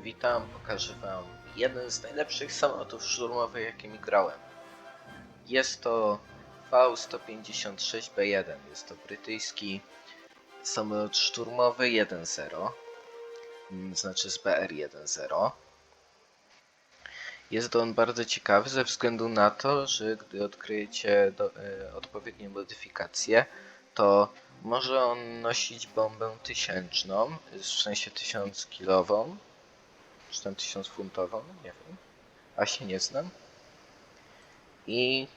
witam, pokażę wam jeden z najlepszych samolotów szturmowych jakimi grałem. Jest to V156B1, jest to brytyjski samolot szturmowy 1.0, mm, znaczy z BR 1.0. Jest on bardzo ciekawy ze względu na to, że gdy odkryjecie do, e, odpowiednie modyfikacje, to może on nosić bombę tysięczną, w sensie 1000 kilową, czy tam 1000 funtową, nie wiem, a się nie znam. I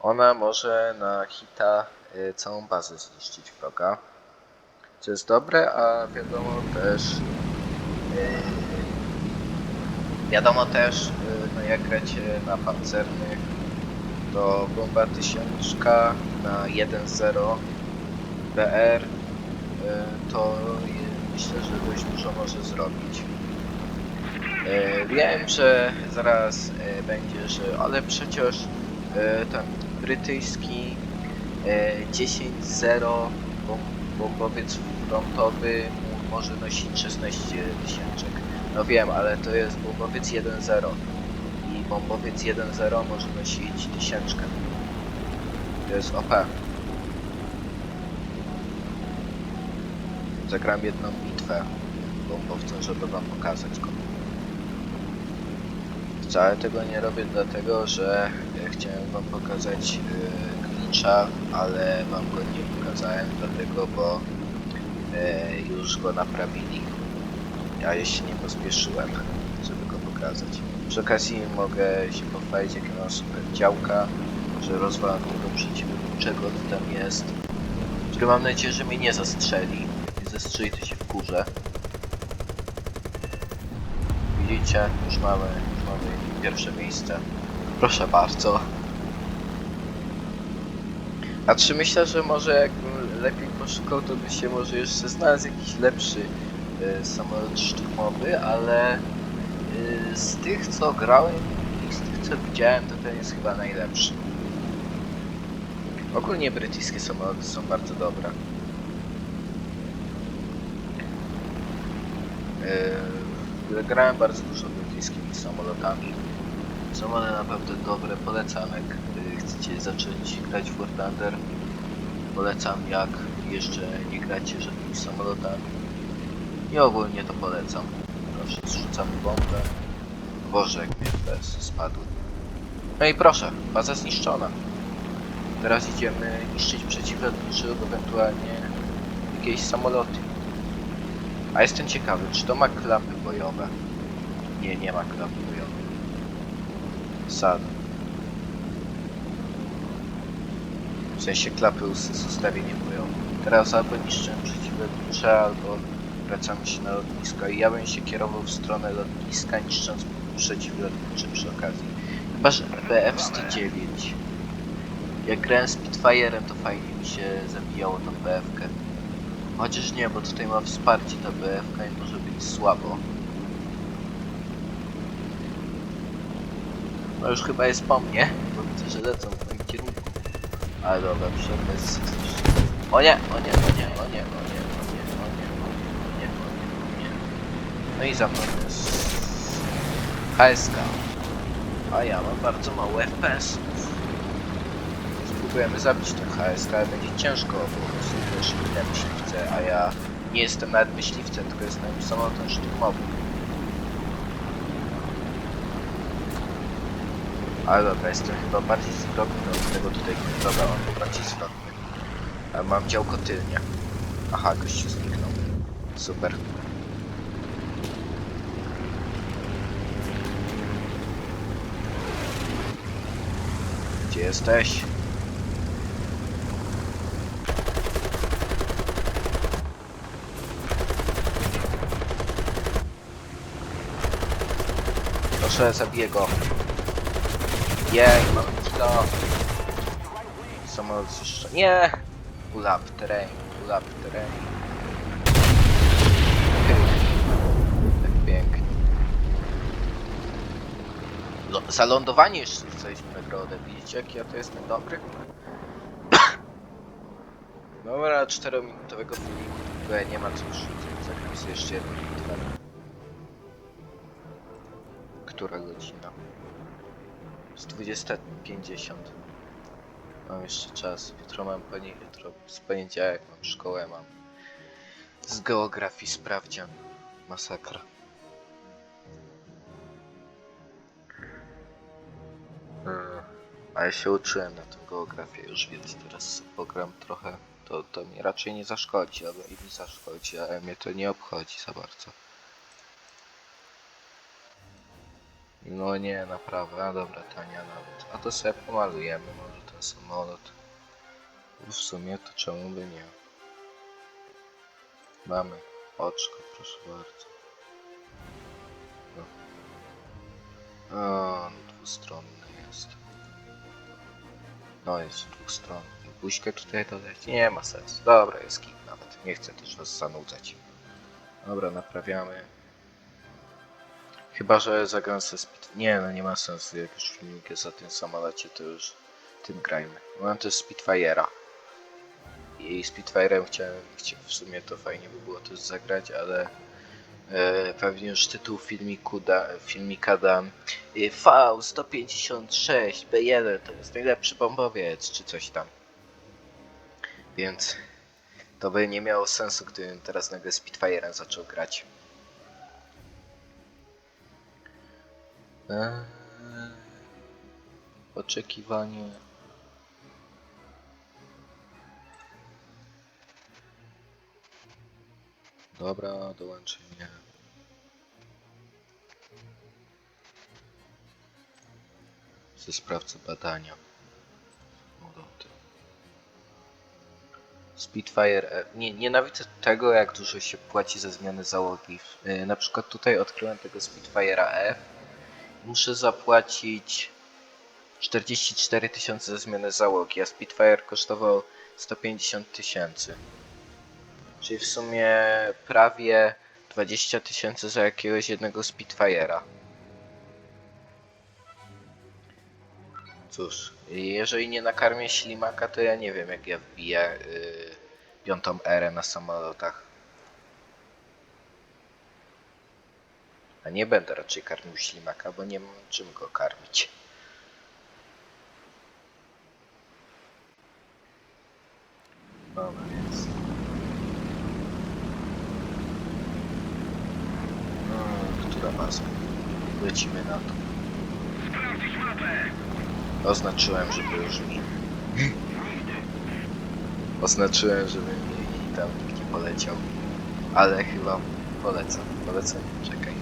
ona może na hita y, całą bazę zniszczyć wroga, co jest dobre, a wiadomo też y, wiadomo też, y, no jak gracie na pancernych, to bomba tysiączka na 1.0 BR y, to myślę, że dość dużo może zrobić. Y, Wiem, że zaraz y, będzie, że ale przecież y, ten brytyjski y, 10.0 bom- bombowiec frontowy może nosić 16 tysięczek. No wiem, ale to jest bombowiec 1.0 i bombowiec 1.0 może nosić tysięczkę. To jest OP. Zagram jedną bitwę bombowcem, żeby wam pokazać go. Wcale tego nie robię dlatego, że e, chciałem wam pokazać yy, glitcha, ale wam go nie pokazałem dlatego, bo e, już go naprawili. Ja jeszcze nie pospieszyłem, żeby go pokazać. Przy okazji mogę się pochwalić, jakie mam super działka, że rozwalam tego przeciwniczego, co tam jest, który mam nadzieję, że mnie nie zastrzeli. Zastrzeli, to się wkurzę. Widzicie, już mamy, już mamy pierwsze miejsce. Proszę bardzo. A czy myślę, że może jakbym lepiej poszukał, to by się może jeszcze znalazł jakiś lepszy y, samolot szturmowy, ale y, z tych co grałem i z tych co widziałem, to ten jest chyba najlepszy. Ogólnie brytyjskie samoloty są bardzo dobre. Grałem bardzo dużo brytyjskimi samolotami. Są one naprawdę dobre, polecam jak y, chcecie zacząć grać w War Thunder. Polecam jak jeszcze nie gracie żadnymi samolotami. I ogólnie to polecam. Proszę, zrzucamy bombę. Boże, jak mnie FPS spadły. No i proszę, baza zniszczona. Teraz idziemy niszczyć przeciwlotniczy lub ewentualnie jakieś samoloty. A jestem ciekawy, czy to ma klapy bojowe? Nie, nie ma klapy bojowych. Sad. W sensie klapy z ustawieniem bojowym. Teraz albo niszczę przeciwlotnicze, albo wracamy się na lotnisko i ja bym się kierował w stronę lotniska, niszcząc przeciwlotnicze przy okazji. Chyba, że BF-109. Jak grałem Spitfire'em, to fajnie mi się zabijało tą BF-kę. Chociaż nie, bo tutaj ma wsparcie ta BF-ka i może być słabo. No już chyba jest po mnie, bo widzę, że lecą w moim kierunku. Ale dobra, przerwę z... O nie, o nie, o nie, o nie, o nie, o nie, o nie, o nie, o nie, o nie. No i za mną jest... HSK. A ja mam bardzo mało FPS. Spróbujemy zabić tę HSK, ale będzie ciężko, bo to są też inne myśliwce, a ja nie jestem nawet myśliwcem, tylko jestem samolotem szturmowym. Ale dobra, jestem chyba bardziej zwrotny od tego tutaj, dobra, mam bardziej zwrotny. Mam działko tylnie. Aha, gościu zniknął. Super. Gdzie jesteś? Proszę, zabiję go. Jej, mamy kilo. Samolot zniszczony. Nie! Ulap terrain, ulap terrain. Tak pięknie. Lo- za lądowanie jeszcze dostaliśmy nagrodę. Widzicie jaki ja to jestem dobry? Dobra, 4-minutowego filmiku nie ma co już. Sobie jeszcze jedną bitwę. Która godzina? Z 20.50. Mam jeszcze czas. Jutro mam poni... jutro z poniedziałek mam szkołę, mam z geografii sprawdzian. Masakra. Mm, A ja się uczyłem na tę geografię już, więc teraz pogram trochę. To, to mi raczej nie zaszkodzi, albo i mi zaszkodzi, ale mnie to nie obchodzi za bardzo. No nie, naprawdę, a dobra, tania nawet. A to sobie pomalujemy, może ten samolot. W sumie to czemu by nie? Mamy oczko, proszę bardzo. No. O, dwustronny jest. No jest dwustronny. Buźkę tutaj dodać? Nie ma sensu. Dobra, jest kit nawet. Nie chcę też was zanudzać. Dobra, naprawiamy. Chyba, że zagram se speed... Nie, no nie ma sensu. Jak już filmik jest o tym samolocie, to już tym grajmy. Mam też Spitfire'a. I Spitfire'em chciałem, chcia- w sumie to fajnie by było też zagrać, ale e, pewnie już tytuł filmiku da, filmika dam e, V156 B1 to jest najlepszy bombowiec, czy coś tam. Więc to by nie miało sensu, gdybym teraz nagle Spitfire'em zaczął grać. Oczekiwanie. Dobra, dołączy mnie. Ze sprawcę badania. Samoloty. Spitfire. e, Nie, nienawidzę tego, jak dużo się płaci za zmianę załogi. Yy, na przykład tutaj odkryłem tego Spitfire'a F. Muszę zapłacić 44 tysiące za zmianę załogi, a Spitfire kosztował 150 tysięcy. Czyli w sumie prawie 20 tysięcy za jakiegoś jednego Spitfire'a. Cóż, jeżeli nie nakarmię ślimaka, to ja nie wiem jak ja wbiję yy, piątą erę na samolotach. A nie będę raczej karmił ślimaka, bo nie mam czym go karmić. Dobra, więc... No, która baza? Lecimy na to. Oznaczyłem, żeby już mi... Oznaczyłem, żeby mi tam nie poleciał. Ale chyba polecam. Polecam, czekaj.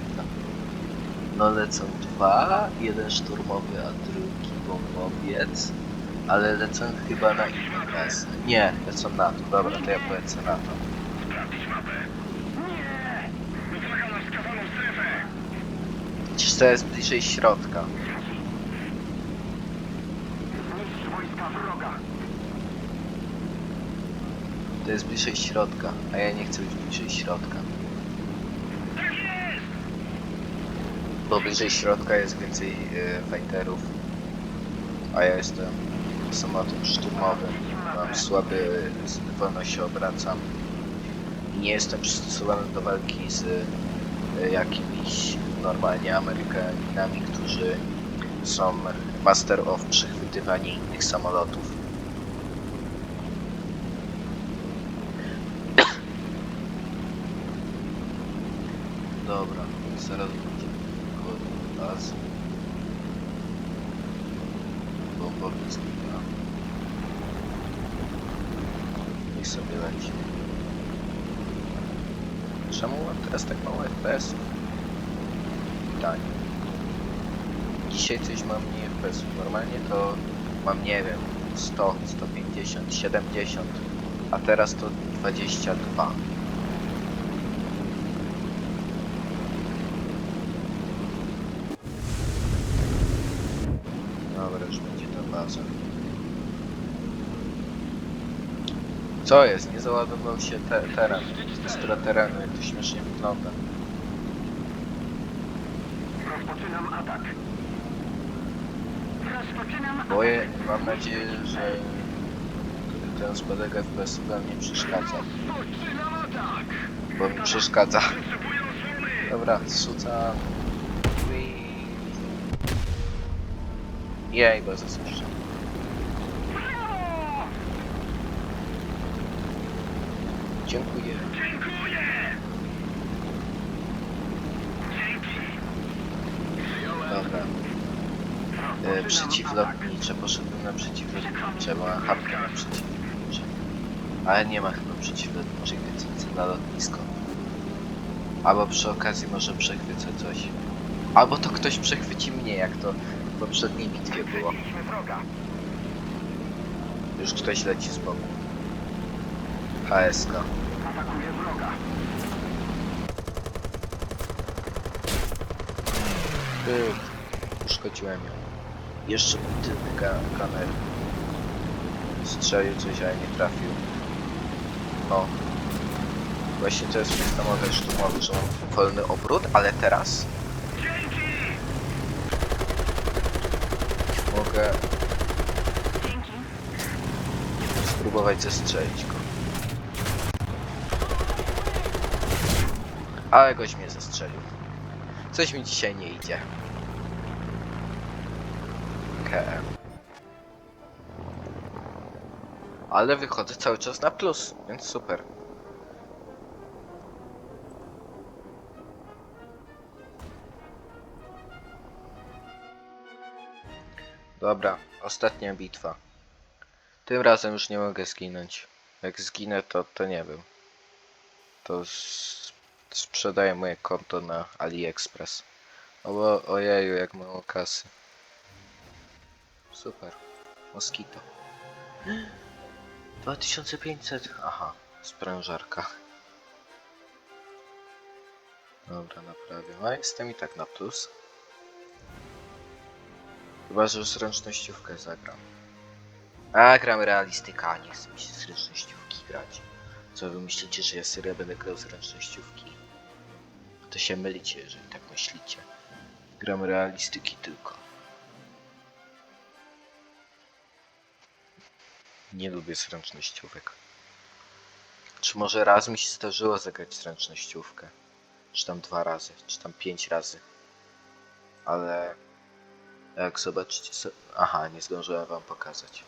No lecą dwa, jeden szturmowy, a drugi bombowiec. Ale lecą chyba na inne klasy. Nie, lecą na to. Dobra, to ja polecę na to. Przecież to jest bliżej środka. To jest bliżej środka, a ja nie chcę być bliżej środka. Bo bliżej środka jest więcej y, fighterów. A ja jestem samolotem szturmowym. Mam słaby, wolno się obracam. I nie jestem przystosowany do walki z y, jakimiś normalnie Amerykanami, którzy są master of przechwytywania innych samolotów. Dobra, zaraz raz. Bombowiec giga. I sobie leci. Czemu mam teraz tak mało FPS? Pytanie. Dzisiaj coś mam mniej FPS. Normalnie to mam nie wiem 100, 150, 70, a teraz to 22. Dobra, baza. Co jest? Nie załadował się te teren. Tekstura terenu, jak to śmiesznie wygląda. Rozpoczynam atak. Rozpoczynam Boję, mam nadzieję, że ten spadek FPS nie przeszkadza. Rozpoczynam atak! Bo mi przeszkadza. Dobra, zrzucam. Jej, bardzo słyszę. Dziękuję. Dziękuję! Dobra. E, przeciwlotnicze, poszedłem na przeciwlotnicze, bo mam na przeciwlotnicze. Ale nie ma chyba przeciwlotniczej wycenicy na lotnisko. Albo przy okazji może przechwycę coś. Albo to ktoś przechwyci mnie, jak to w poprzedniej bitwie było. Już ktoś leci z boku. HSK. Atakuje wroga. Pyk. Uszkodziłem ją. Jeszcze był tylny ga- kamer. Strzelił coś, ale nie trafił. O. Właśnie to jest mój samochód szturmowy, że mam wolny obrót, ale teraz Dzięki! Mogę Dzięki. spróbować zestrzelić go. Ale goś mnie zestrzelił. Coś mi dzisiaj nie idzie. KM. Ale wychodzę cały czas na plus, więc super. Dobra, ostatnia bitwa. Tym razem już nie mogę zginąć. Jak zginę, to, to nie wiem. To sprzedaję moje konto na AliExpress. O, bo- ojeju, jak mało kasy. Super. Moskito. 2500. Aha, sprężarka. Dobra, naprawię. A jestem i tak na plus. Chyba, że zręcznościówkę zagram. A, gram realistyka, nie chcę mi się zręcznościówki grać. Co wy myślicie, że ja serio będę grał zręcznościówki? To się mylicie, jeżeli tak myślicie. Gram realistyki tylko. Nie lubię zręcznościówek. Czy może raz mi się zdarzyło zagrać zręcznościówkę? Czy tam dwa razy, czy tam pięć razy. Ale jak zobaczycie sobie... Aha, nie zdążyłem wam pokazać.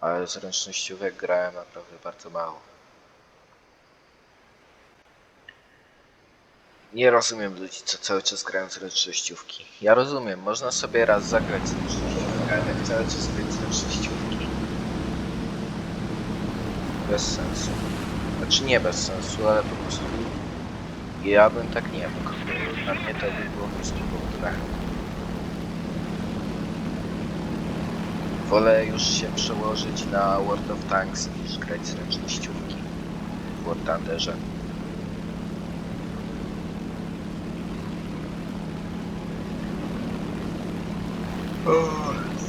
Ale zręcznościówek grałem naprawdę bardzo mało. Nie rozumiem ludzi, co cały czas grają zręcznościówki. Ja rozumiem, można sobie raz zagrać zręcznościówkę, ale tak cały czas grać zręcznościówki. Bez sensu. Znaczy nie bez sensu, ale po prostu ja bym tak nie mógł. Dla mnie to by było po prostu trudne. Wolę już się przełożyć na World of Tanks niż grać zręcznościówki w War Thunderze. O,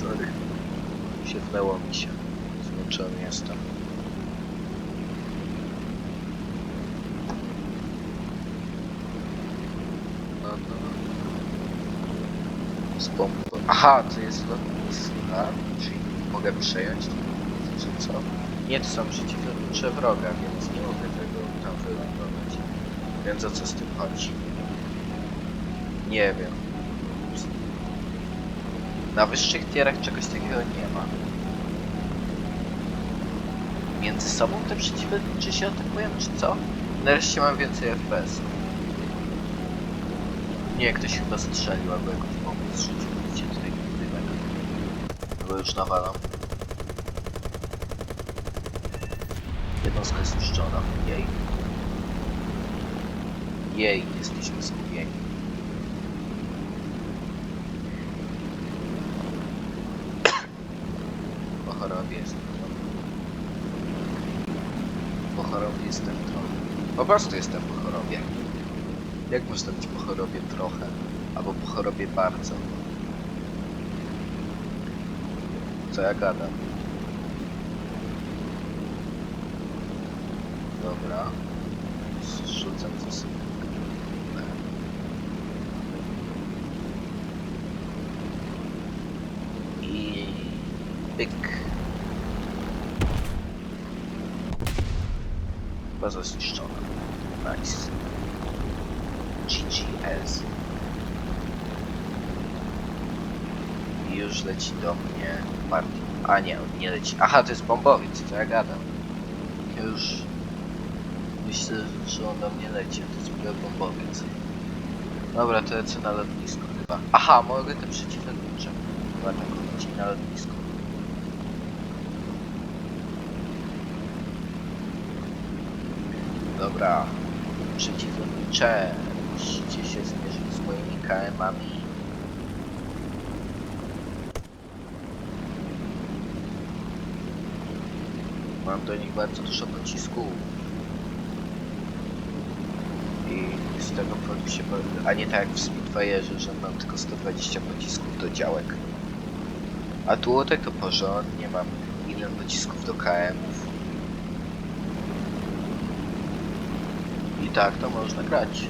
sorry. Siednęło mi się. Zmęczony jestem. No, no. Z. Aha, to jest lotniska, czyli mogę przejąć czy co? Nie, to są przeciwlotnicze wroga, więc nie mogę tego tam wylądować. Więc o co z tym chodzi? Nie wiem. Na wyższych tierach czegoś takiego nie ma. Między sobą te przeciwlotnicze się atakują, czy co? Nareszcie mam więcej FPS. Nie, ktoś chyba strzelił, albo jakąś bombę zrzucił. Widzicie tutaj. Bo już nawalam. Jednostka zniszczona. Jej. Jej, jesteśmy zgubieni. Trochę. Po chorobie jestem trochę. Po prostu jestem po chorobie. Jak można być po chorobie trochę? Albo po chorobie bardzo? Co ja gadam? Dobra. Zrzucam to sobie. I... Pyk. Baza zniszczona. Nice. GGS. Już leci do mnie A nie, on nie leci. Aha, to jest bombowiec, co ja gadam. Ja już myślę, że on do mnie leci, to jest tylko bombowiec. Dobra, to lecę na lotnisko chyba. Aha, mogę te przeciwlotnicze atakować i na lotnisko. Dobra, przeciwlotnicze. Musicie się zmierzyć z moimi KM-ami. Mam do nich bardzo dużo pocisków. I z tego powodu się... A nie tak jak w Spitfire'ze, że mam tylko 120 pocisków do działek. A tutaj to porządnie mam ile pocisków do KM-ów. I tak to można grać.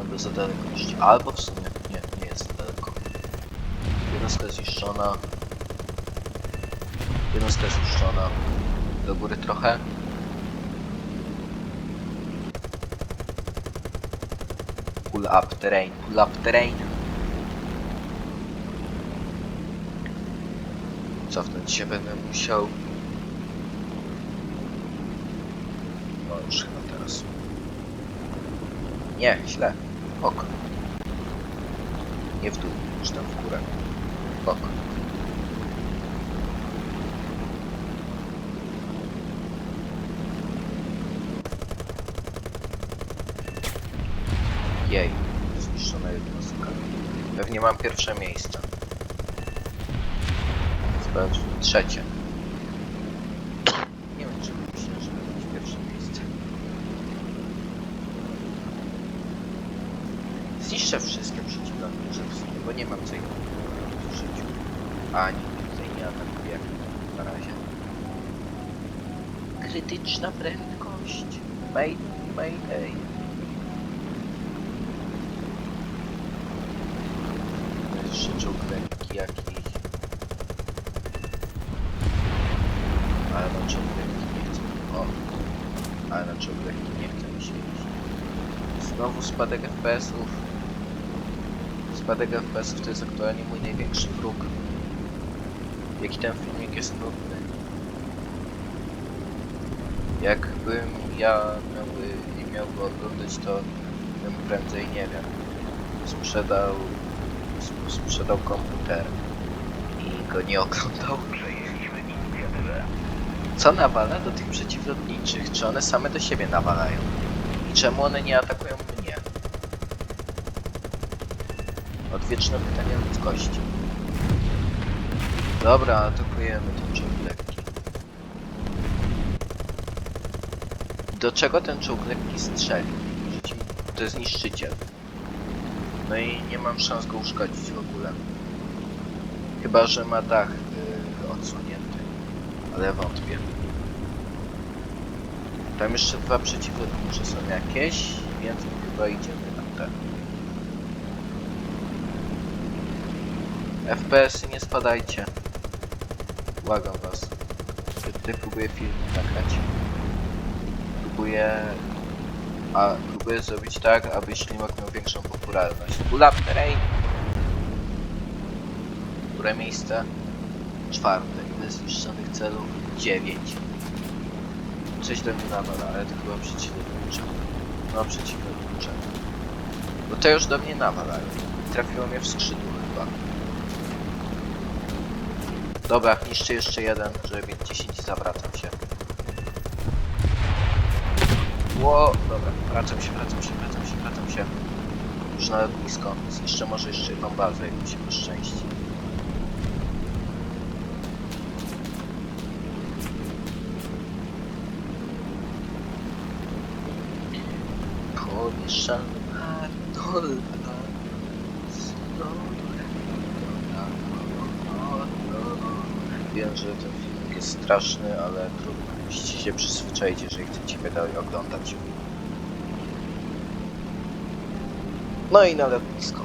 Albo za daleko. Albo w sumie nie, nie jest za daleko. Jednostka zniszczona. Jednostka zniszczona. Do góry trochę. Pull up terrain, pull up terrain. Cofnąć się będę musiał. No już chyba teraz. Nie, źle. Ok. Nie w dół, już tam w górę. Ok. Jej, zniszczona jednostka. Pewnie mam pierwsze miejsce. Sprawdź, trzecie. Nie wiem, czy myślę, że będę mieć pierwsze miejsce. Zniszczę wszystkie przeciwlotnicze w sumie, bo nie mam co ich w życiu. Ani tutaj nie atakuje na razie. Krytyczna prędkość. May, mayday. Jeszcze czołg lekki jakiś. Ale na czołg lekki nie chcę. O! Ale na czołg lekki nie chce mi się iść. Znowu spadek FPS-ów. Spadek FPS-ów to jest aktualnie mój największy wróg. Jaki ten filmik jest nudny. Jakbym ja miałby, nie miał go oglądać, to bym prędzej, nie wiem, sprzedał, sp- sprzedał komputer i go nie oglądał. Co nawala do tych przeciwlotniczych? Czy one same do siebie nawalają? I czemu one nie atakują mnie? Odwieczne pytanie ludzkości. Dobra, atakujemy ten czołg lekki. Do czego ten czołg lekki strzeli? To jest niszczyciel. No i nie mam szans go uszkodzić w ogóle. Chyba, że ma dach yy, odsunięty. Ale wątpię. Tam jeszcze dwa przeciwlotnicze są jakieś, więc chyba idziemy na te. FPS-y nie spadajcie. Błagam was. Tutaj próbuję film nagrać. Próbuję... A, próbuję zrobić tak, aby ślimak miał większą popularność. Pull up terrain! Które miejsce? Czwarte. Ile zniszczonych celów? Dziewięć. Coś do mnie nawala, ale to chyba przeciwlotnicze. No, przeciwlotnicze. Bo to już do mnie nawalają. Trafiło mnie w skrzydło chyba. Dobra, niszczę jeszcze jeden, żeby mieć 10 i zawracam się. Ło, dobra, wracam się, wracam się, wracam się, wracam się. Już na lotnisko. Zniszczę może jeszcze jedną bazę, jak mi się poszczęści. Pomieszany Arnolda Wiem, że ten film jest straszny, ale trudno. Musicie się przyzwyczaić, jeżeli chcecie mnie dalej oglądać. No i na lotnisko.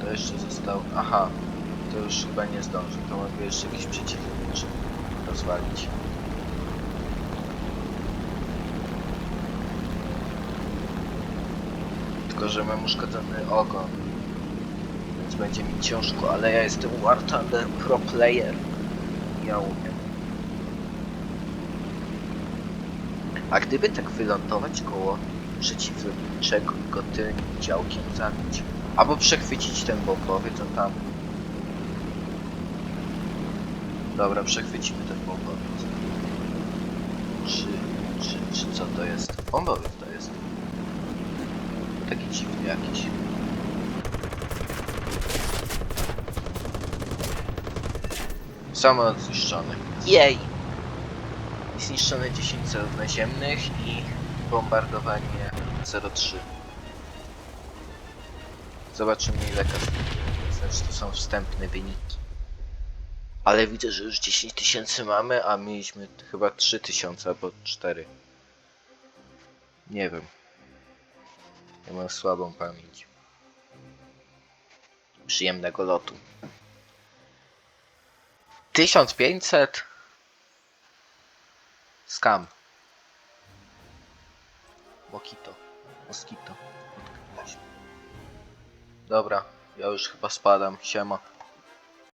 To jeszcze został... Aha, to już chyba nie zdążę. To mogę jeszcze jakiś przeciwniczy rozwalić. Tylko, że mam uszkodzony ogon. Więc będzie mi ciężko, ale ja jestem War Thunder Pro Player. Ja umiem. A gdyby tak wylądować koło przeciwlotniczego i go tylnym działkiem zabić? Albo przechwycić ten bombowy, to tam... Dobra, przechwycimy ten bombowiec. Czy, czy, czy co to jest? Bombowiec jest. Taki dziwny jakiś. Samolot zniszczony. Jej! Zniszczone 10 celów naziemnych i bombardowanie 03. Zobaczymy ile. Znaczy to są wstępne wyniki. Ale widzę, że już 10 tysięcy mamy, a mieliśmy chyba 3 tysiące albo 4. Nie wiem. Ja mam słabą pamięć. Przyjemnego lotu. 1500 Skam. Mokito. Moskito. Dobra, ja już chyba spadam. Siema.